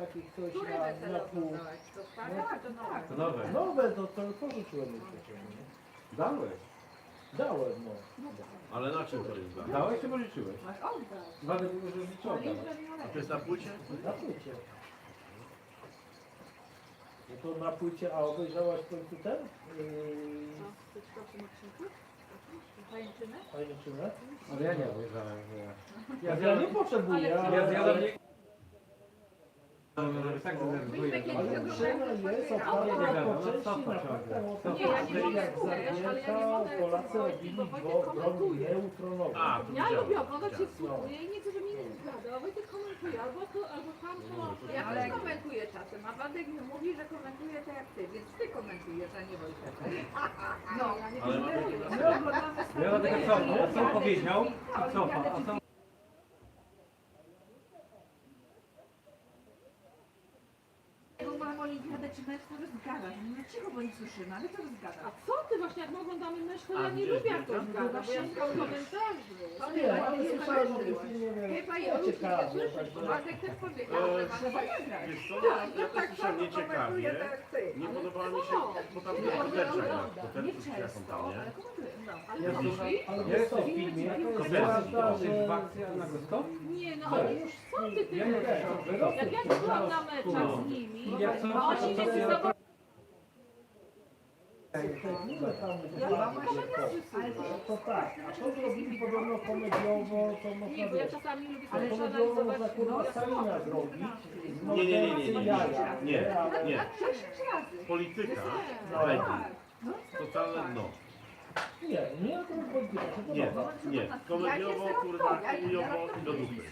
takich coś na, na pół. oglądałeś? To No, czy to nowe? To nowe. Nowe, to, to pożyczyłem już przecież, nie? Dałeś. Dałem, no. Ale na czym to jest dla? Dałeś czy pożyczyłeś? Masz oddać. Już nie A to jest na płycie? Na płycie. No to na płycie, a obejrzałaś w końcu ten? Yy, No? Pajęczynę? Pajęczynę? Ale ja nie obejrzałem. Ja, Ja, ja, ja nie potrzebuję, ale... ja zjadam nie... Tak Ale jest Nie po no części co o Co ja nie że mogę jak słuchać, ale ja nie Zarnięta, mogę Polacy słuchać, robili bo Wojtek bro- broń komentuje. A, Ja lubię oglądać się wsłuchuję i nie chcę, żeby mi nie zgadał, a Wojtek komentuje albo to, albo tamto. Ja też komentuję czasem, a Władek mi mówi, że komentuje tak jak ty, więc ty komentujesz, a nie Wojtek. No, ja nie Ale komentuję. Ja filmy, co, a co powiedział cofa, a co... czy to rozgadasz. No cicho, bo nie słyszymy, ale to A rozgadasz. co ty właśnie, jak my oglądamy to A ja nie lubię jak to zgada, bo ja szukam to komentarzy. Nie, ale słyszałem o tym filmie, Chyba to ciekawe. słyszysz, bo także- Władek też powiedział, że ma zagrać. Wiesz co, ja, ja też słyszałem nieciekawie. Nie podobała mi się, bo tam nie koterczak koterczak, Nie czy jak on tam, często, nie? No. Ale Ja to Ja w filmie, to jest Koperski. prawda, Prawda, że że- w akcji, a na go stop? Nie, no ale już co ty ty Ja nie. Jak ja nie byłam na meczach z nimi, a oni to to- to- To tak, a to zrobili podobno komediowo, to można Nie, bo ja wiesz. czasami lubię To sobie komediowo można przeanalizować kurwa ja Stalina słowo. zrobić. No Nie, nie, nie, nie, nie, nie. Nie, ale- nie. Razy. Polityka, No. wegi, Tak. No, totalne dno. Nie, nie to polityka, to Nie, podoba. nie. Komediowo, kurwa, chujowo i do dupy.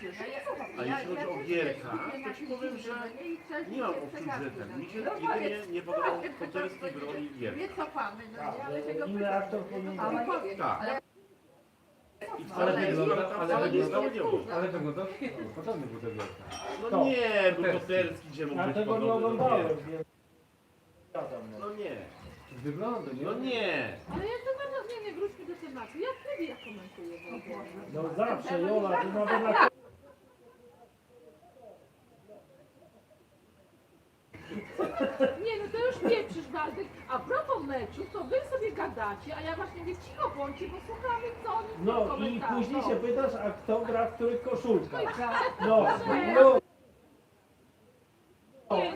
A jeśli chodzi o Gierka, to ci powiem, że nie mam odczuć, że ten. Mi się jedynie nie podobał koterski w roli Gierka. Nie cofamy, no Tak, nie, ale że tego inny aktor powinien Ale powiem, Tak. ale I Ale wcale nie jest wygląda, ale wcale nie jest wyglądał, komediowo. ale wyglądał świetnie, podobny był do wielka. No nie, był koterski, gdzie mógł Ja być tego nie podobny do oglądałem, Gierka. więc... No. No nie, Wygląda, nie? no nie. Ale jak to bardzo nie wróćmy do tematu. Ja wtedy ja komentuję w ogóle. No zawsze, Jola, ty nawet na... Nie, no to już pieprzysz Waldek. A propos meczu, to wy sobie gadacie, a ja właśnie mówię cicho bądźcie, bo słuchamy co oni No i komentarze. później się pytasz, a kto gra w których koszulkach. Tak. No, no.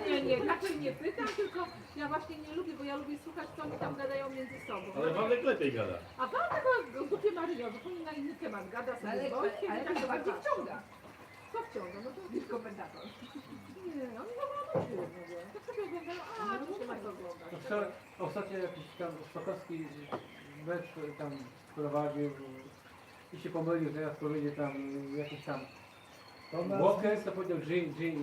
Nie, nie, nie, pytam, tylko ja właśnie nie lubię, bo ja lubię słuchać, co oni tam gadają między sobą. Ale Waldek lepiej gada. A Waldek o dupie Maryjo, zupełnie na inny temat, gada sobie ale, z Wojtkiem ale i tak to bardziej wciąga Co wciąga? No to niż komentator. nie, ogóle nie ogóle. Tak sobie oglądają, a tu nie ma co No oglądać. wczoraj, ostatnio jakiś tam Szokowski mecz tam prowadził i się pomylił, teraz powiedział tam jakiś tam To Walker, to powiedział Jim, Jim,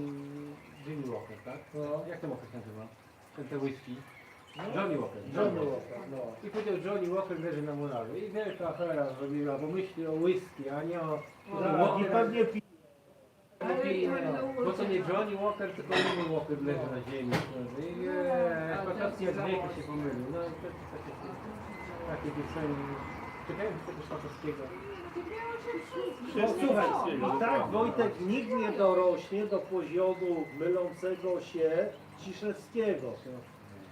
Jimmy Walker, tak? No. Jak ten Walker się nazywa? Ten te whisky. No. Johnny Walker. Johnny Walker, no. I powiedział Johnny Walker leży na murawie. I wielka afera zrobiła, bo myśli o whisky, a nie o... Tak, I pewnie pi... Ale Lepiej, no, bo to nie Johnny Walker, tylko Jimmy Walker leży na ziemi. I nie, Szokowski jak wielko się pomylił. No i to jest takie, takie piosenie. Czekałem tego Szokowskiego. No, słuchaj, tak Wojtek nikt nie dorośnie do poziomu mylącego się Ciszewskiego.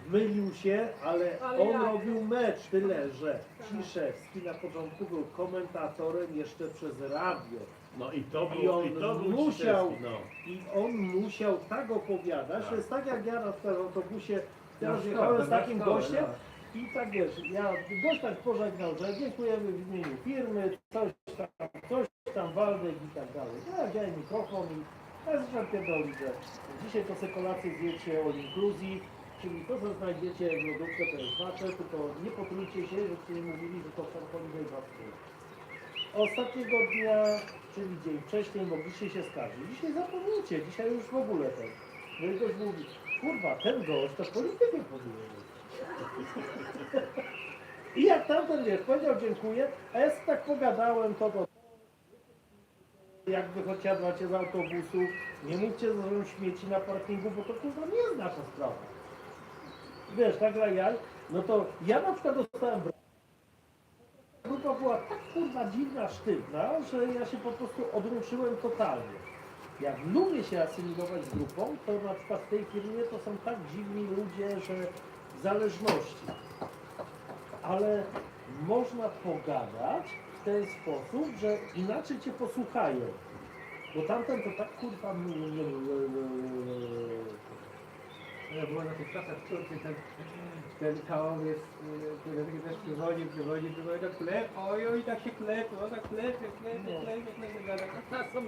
Mylił się, ale on robił mecz, tyle że Ciszewski na początku był komentatorem jeszcze przez radio. No i to I było, on i to był musiał- Ciszewski, no. I on musiał tak opowiadać, Tak. to jest tak jak ja na przykład w autobusie teraz jechałem z takim gościem no. I tak wiesz, ja tak pożegnał, że dziękujemy w imieniu firmy, coś tam, coś tam, Waldek i tak dalej. Ja wziąłem mikrofon i ja zacząłem pierdolić, że dzisiaj to sobie kolację zjecie all inclusive, czyli to co znajdziecie w lodówce to jest wasze, tylko nie potrujcie się, żebyście nie mówili, że to holiday was Ostatniego dnia, czyli dzień wcześniej, mogliście się skarżyć. Dzisiaj zapomnijcie, dzisiaj już w ogóle ten. No i ktoś mówi, kurwa, ten gość to politykiem powinien. I jak tamten wiesz, powiedział dziękuję, a ja sobie tak pogadałem, to to jak wychociadłacie z autobusu, nie mówcie, są śmieci na parkingu, bo to kurwa nie jest nasza sprawa. Wiesz, tak jaj, no to ja na przykład dostałem Grupa była tak kurwa dziwna, sztywna, że ja się po prostu odruszyłem totalnie. jak lubię się asymilować z grupą, to na przykład w tej firmie to są tak dziwni ludzie, że zależności. Ale można pogadać w ten sposób, że inaczej cię posłuchają. Bo tamten to tak kurwa... Ja byłem na tych czasach Turcji, ten, ten kaon jest, y, taki też przywodzi, przywodzi, przywodzi, tak klep, oj, oj, tak się klepie, o tak klepie, klepie, klepie, klepie, gada.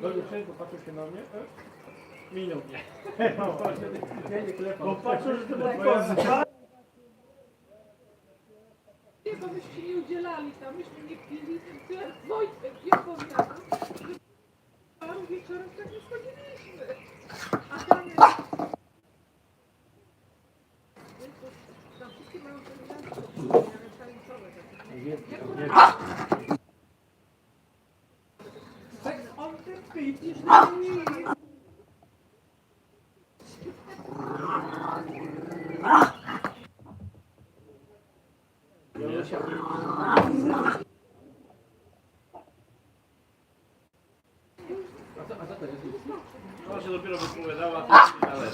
Do dziewczynku patrzą się na mnie, e, minął mnie. Ja nie klepam. Bo patrzę, że to Moja- Nie, bo myśmy nie udzielali tam, myśmy nie pili, to jak Wojtek nie opowiada, że paru wieczorem tak nie schodziliśmy. A tam jest... To- Tam wszystkie mają ten tańcowe takie. To Sex on co, a co to jest? Ona się dopiero wypowiadała, ale...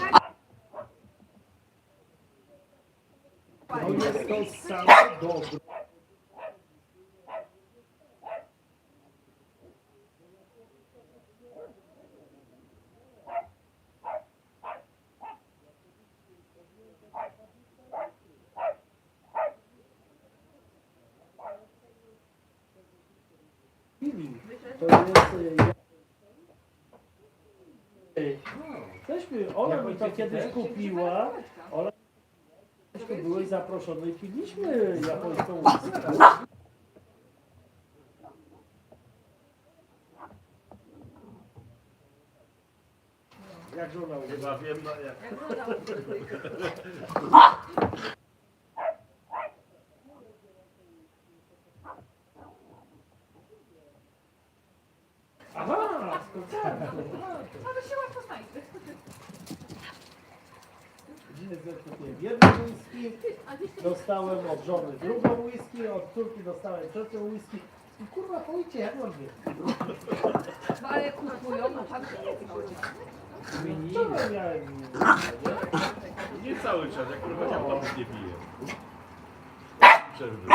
to jest to samo dobro. To jest... y, Weźmy, Ola mi to kiedyś kupiła. Ola, byłeś zaproszony i piliśmy japońską whisky. Jak żona używa? Chyba wiem, no jak... Ale się łatwo znajdzie. Jedną whisky dostałem od żony drugą whisky, od córki dostałem trzecią whisky. I kurwa, powiedzcie, jak mam whisky? No ale kupują, no pan się nie Co ja miałem? nie? Nie cały czas, jak kurwa ja pan nie pije. Przerwy.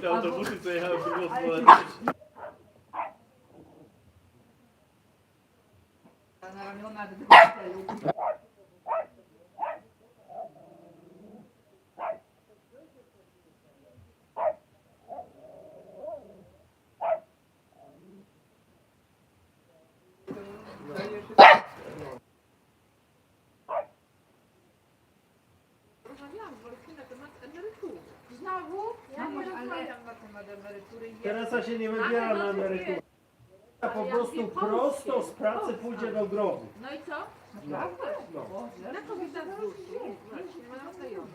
Tylko i te autobusy, co jechały po prostu Na ramionach do hotelu. rozmawiałam z Wojtkiem na temat emerytury. Znowu? Ja nie Mamuś, ale rozmawiam. na emerytury jest... Teresa się nie wybiera na emeryturę. A po prostu prosto z pracy pójdzie do grobu. No i co? No. Boże. Na kobieta z znajoma.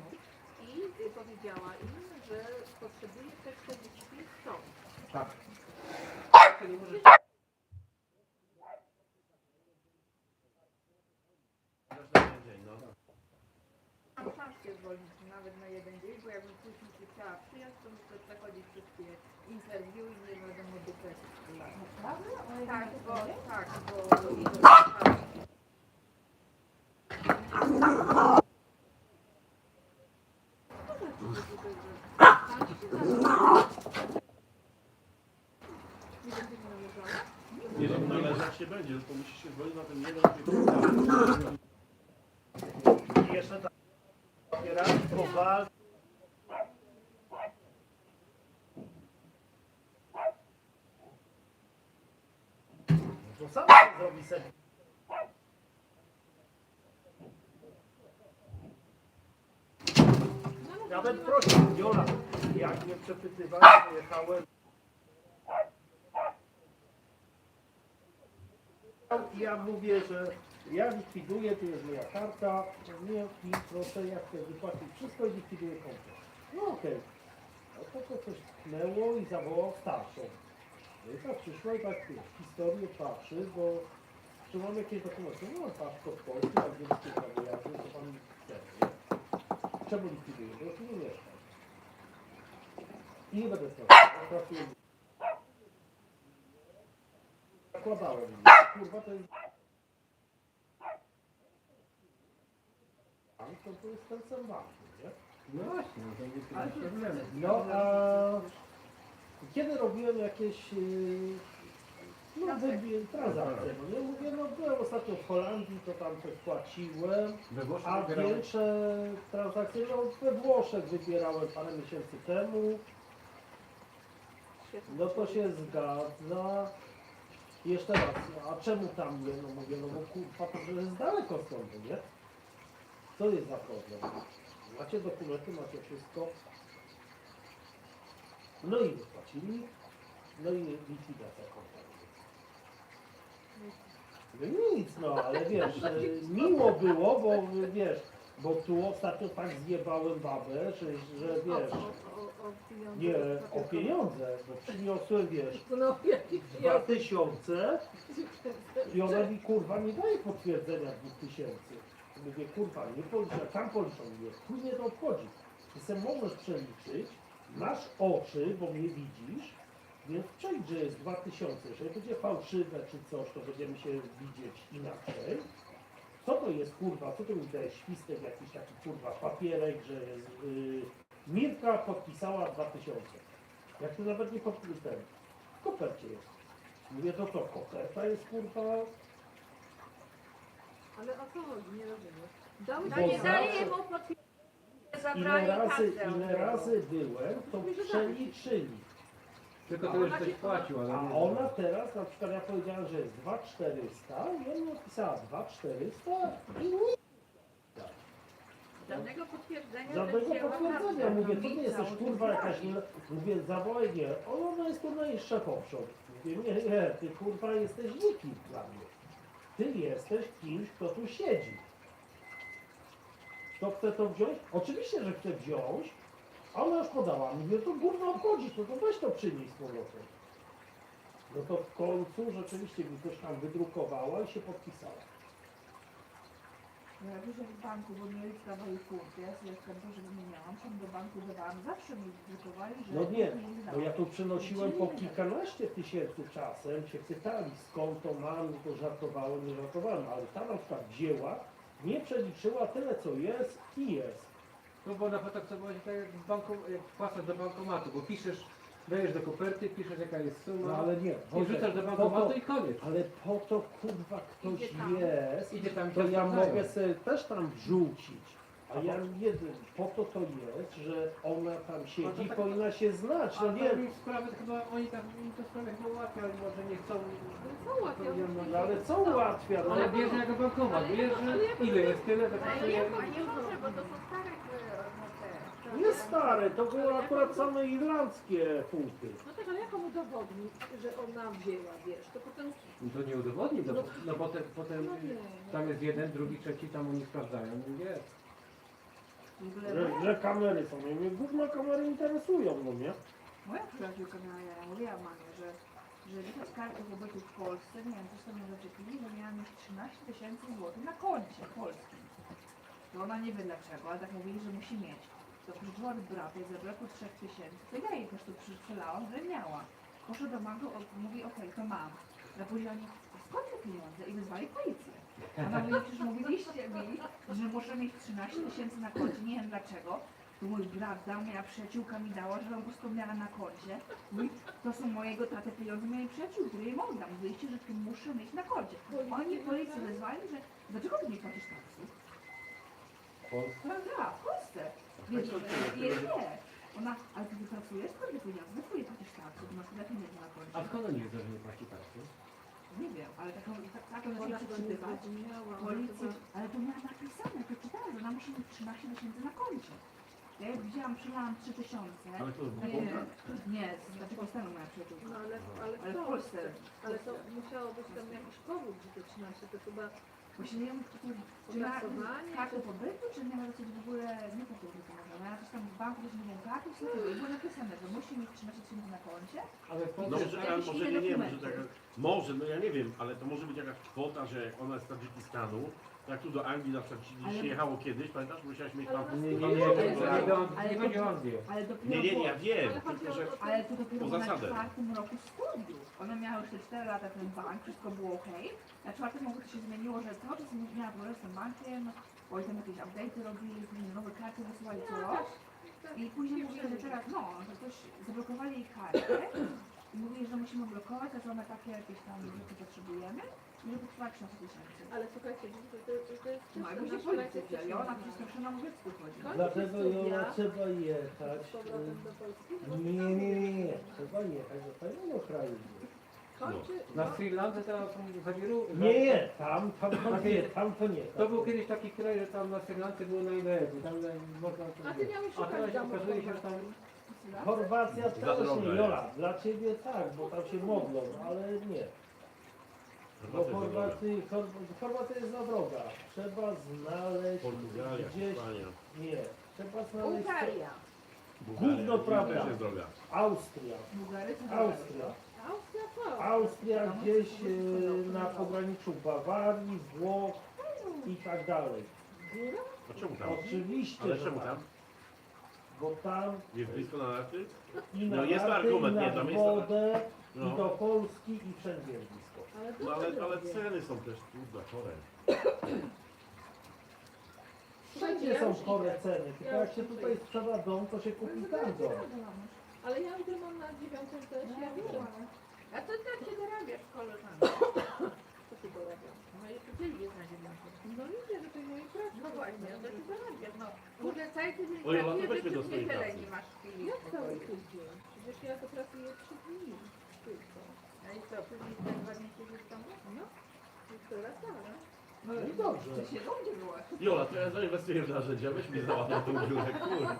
I powiedziała im, że potrzebuje te 45 ton. Tak. To nie może... Mam szansę zwolnić nawet na jeden dzień, bo jakbym później się chciała przyjąć, to muszę przechodzić wszystkie interwiu i nie wiadomo dupę. Tak, bo, tak, bo... Nie, że należeć się będzie, tylko musi się zwolnić na ten jeden I jeszcze tak. Raz powal. To samo sobie. Nawet prosił Jola, jak mnie przepytywali, pojechałem. Ja mówię, że ja likwiduję, tu jest moja karta, nie i proszę, ja chcę wypłacić wszystko i likwiduję konto. No okej. No to to coś tknęło i zawołał starszą. No i ta przyszła i tak wiesz, historię patrzy, bo czy mam jakieś dokumenty? No mam paszport polski, a gdzie jest kilka wyjazdów, to pan chce, nie? Czemu likwiduje? Bo tu nie mieszkam. I nie będę sprawdzał. Trafiłem. Zakładałem. Kurwa, to jest... Bank to, to jest ten sam bank, nie? No właśnie, no to nie problemu. No a kiedy robiłem jakieś yy, no, wybi- transakcje, no nie mówię, no byłem ostatnio w Holandii, to tam coś płaciłem, We Włoszech a większe transakcje no, we Włoszech wybierałem parę miesięcy temu, no to się zgadza. Jeszcze raz, a czemu tam nie? No mówię, no bo kurwa, to że jest daleko stąd, no nie? Co jest za problem? Macie dokumenty, macie wszystko. No i wypłacili. No i likwidacja konta. No nic, no ale wiesz, e, miło było, bo wiesz, bo tu ostatnio tak zjebałem babę, że, że wiesz, nie o pieniądze, bo przyniosłem, wiesz, No, jaki dwa tysiące i ona mi kurwa nie daje potwierdzenia dwóch tysięcy. Mówię, kurwa, nie policzę, tam policzą mnie, chuj mnie to obchodzi. Ty se możesz przeliczyć, masz oczy, bo mnie widzisz, więc przejdź, że jest dwa tysiące. Jeżeli będzie fałszywe czy coś, to będziemy się widzieć inaczej. Co to jest kurwa, co to mi daje świstek jakiś taki kurwa papierek, że jest, yy, Mirka podpisała dwa tysiące. Jak ty nawet nie podpisałeś, ten, w kopercie jest. Mówię, to co, koperta jest kurwa, Ale o co chodzi? Nie rozumiem. Dałeś Bo nie dali mu potwierdzenia, ile zabrali razy, ile razy byłem, to przeliczyli. Tylko to już ktoś płacił, ale A nie- ona teraz, na przykład ja powiedziałem, że jest 2400 i ona napisała 2400 i nie Żadnego potwierdzenia, Żadnego że potwierdzenia. Mówię, to nie jesteś kurwa jakaś, nie, mówię, zawołaj nie, ona jest jej szefowszą. Mówię, nie, nie, ty kurwa jesteś nikim dla mnie. Ty jesteś kimś, kto tu siedzi. Kto chce to wziąć? Oczywiście, że chce wziąć, a ona już podała. Mówię, to gówno obchodzi, to, to weź to przynieś z powrotem. No to w końcu rzeczywiście mi ktoś tam wydrukowała i się podpisała. Ja dużo w banku, bo mieli dawali punkty, ja sobie w kantorze wymieniałam, tam do banku dawałam, zawsze mi drukowali, że No nie, bo ja tu przenosiłem po kilkanaście tysięcy czasem, się pytali skąd to mam, to żartowałem, nie żartowałem, ale ta na przykład wzięła, nie przeliczyła tyle co jest i jest. No bo na potraktować tak jak, banku, jak wpłacasz do bankomatu, bo piszesz, dajesz do koperty, piszesz jaka jest suma No ale nie, i Wojtek, wrzucasz do po bankomatu to, i koniec. ale po to kurwa ktoś Idzie tam. jest, Idzie tam i to ja mogę sobie też tam wrzucić. A ja jeden, po to to jest, że ona tam siedzi, No to tak- powinna się znać, no nie, mi sprawy chyba, oni tam, im to sprawę chyba ułatwia, ale może nie chcą, Co łatwiej? no ale co ułatwia, no ale bierze jako bankomat, Ale bierze, ale ile jest tyle, to Ale pasuje. nie, nie może, bo to są stare no. Nie stare, to były akurat same irlandzkie punkty. No tak, ale jak on udowodni, że ona wzięła, wiesz, to potem... No to nie udowodni, no, bo- no potem, potem No nie. tam jest jeden, drugi, trzeci, tam oni sprawdzają, mówię, W ogóle Że, że kamery są, mnie gówno kamery interesują, no nie? Moja przyjaciółka miała ja mówiła mamie, że, że z karty pobytu w Polsce, nie wiem, coś tam mnie zaczepili, że miała mieć 13 tysięcy złotych na koncie polskim. To ona nie wie dlaczego, ale tak mówili, że musi mieć. To przyszła od brata i zabrakło 3 tysięcy, to ja jej też to przystrzelałam, że miała. Poszła do o- mówi, okej, to mam. Na a skąd te pieniądze? I wezwali policję. Ona mówi, przecież mówiliście mi, że muszę mieć 13 tysięcy na koncie, nie wiem dlaczego. To mój brat dał, moja przyjaciółka mi dała, żebym po prostu miała na koncie. Mówi, to są mojego taty pieniądze mojej przyjaciółki, które jej oddam. Mówiliście, że ty muszę mieć na koncie. Oni policję wezwali, że dlaczego ty nie płacisz taksów? w Polsce? Tak, w Polsce. Więc nie, nie. Ona, ale ty wypracujesz pieniądze, dlaczego nie płacisz taksów? Masz tyle pieniędzy na A koncie. skąd oni wiedzą, że nie płaci taksy? Nie wiem, ale taką, tak, taką nie przeczytywać. Policji, ale to miała napisane, to czytałam, że ona musi mieć 13 tysięcy na koncie. Ja jak widziałam, przelałam 3 tysiące. Ale to z Nie, banku? nie, z takiego stanu moja przyjaciółka. No ale, ale, Ale w? Polsce. Ale to musiało być tam jakiś powód, że te 13, to chyba Właśnie nie wiem, czy, to, czy na opracowanie, kartę czy- pobytu, czy miała coś w ogóle, nie po może, no ja coś tam w banku, coś nie wiem, coś takiego. I było napisane, że musi mieć 13 tysięcy na koncie. Ale w No może, ale może nie, nie, może taka, może, no ja nie wiem, ale to może być jakaś kwota, że ona jest z Tadżykistanu Jak tu do Anglii na przykład ci się jechało kiedyś, pamiętasz? Musiałeś mieć tam... Nie, nie, nie, nie, nie, nie, do- Ale nie to- chodzi o Anglię. Ale dopiero Nie, nie, nie, ja wiem, Ale tylko że... o- Ale to dopiero na czwartym roku studiów. Ona miała już te 4 lata ten bank, wszystko było ok. Na czwartym roku to się zmieniło, że cały czas miała problem z tym bankiem, bo tam jakieś update'y robili, później nowe karty wysyłali co rok. I później mówili, że teraz, no, że ktoś zablokowali jej kartę i mówili, że musimy blokować, a że one takie jakieś tam rzeczy potrzebujemy że potrwa 3000 tysięcy. Ale słuchajcie, to, to, to, to jest No i też później nasze policja lekcje wzięli, ona wcześniej. przestraszona mu dziecku chodzi. Dlatego. Jola trzeba jechać. Z powrotem do Polski. Nie, nie, nie, nie, nie. Trzeba jechać do fajnego kraju. Kończy, Na no, Sri Lance teraz Zawiru? Nie, nie, tam, tam, tam nie, tam to nie. To był kiedyś taki kraj, że tam na Sri Lance było najlepiej. Tam e, można... A ty miałeś A szukać teraz domu okazuje się, że tam... Chorwacja Za też drogo nie, jest. Jola, dla ciebie tak, bo tam się modlą, ale nie. Bo Chorwacji, Chor- Chorwacja jest za droga. Trzeba znaleźć Portugalia, gdzieś, Hiszpania, nie, trzeba znaleźć Bułgaria. Bułgaria. Gówno prawda. Też jest droga. Austria, Austria. Austria co? Austria gdzieś e, na pograniczu Bawarii, Włoch i tak dalej. Góra? A czemu tam? Oczywiście, Ale że czemu tak. tam? Bo tam Jest blisko na narty? i na No jest narty, argument, i na nie, tam jest- wodę, i No. do Polski i wszędzie jest blisko. Ale No ale, ale ceny są też kurde chore. Wszędzie są chore idę. ceny, tylko Ja jak się idę. tutaj sprzeda dom, to się kupi tam dom. Ale ja jutro mam na dziewiątą też, ja wiem. A to tak się dorabiasz koleżanko. Co ty dorabiam? No i ty jest na dziewiątą. No widzę, że to mojej pracy. No właśnie, no to ty dorabiasz. No kurde, cały tydzień Oj, Jola, to pracuję, weźmy że do ty w swojej niedzielę pracy. nie masz chwili Jak cały tydzień? Przecież ja to pracuję trzy dni. Tylko. No i co, później te dwa dni siedzisz w domu? No. Jutro latara. No i dobrze. Ty się do mnie byłaś. Jola, to ja zainwestuję w narzędzia, weź mi załatwię tą dziurę, kurwa.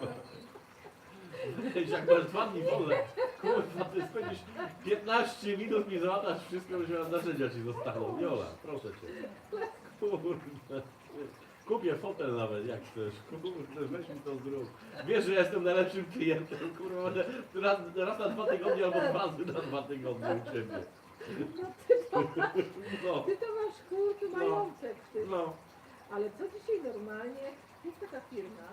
Weź, jak masz dwa dni wolne, kurwa, ty spędzisz 15 minut mi załatasz wszystko, że narzędzia ci zostaną. Jola, proszę cię. Kurde. Kupię fotel nawet, jak chcesz. Kurde, weź mi to zrób. Wiesz, że jestem najlepszym klientem, kurwa, raz, raz na dwa tygodnie albo dwa razy na dwa tygodnie u ciebie. No ty to, No, ty to masz kurczę No. majątek. Ty. no. Ale co dzisiaj normalnie, jest taka firma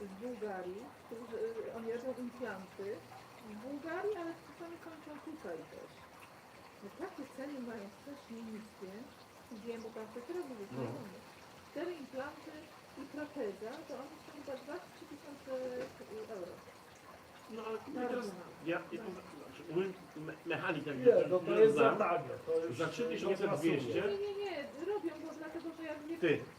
z Bułgarii, którzy, oni robią implanty w Bułgarii, ale czasami kończą tutaj też. No takie ceny mają strasznie niskie. Wiem, bo tam też robią No. Cztery implanty i proteza, to oni są chyba 2-3 tysiące euro. No ale Bardzo teraz, ja, ja znaczy, mój me, mechanik, jak Nie, no to jest za za nie 3200 pasuje. Nie, nie, nie, nie, robią go dlatego, że jak nie Ty,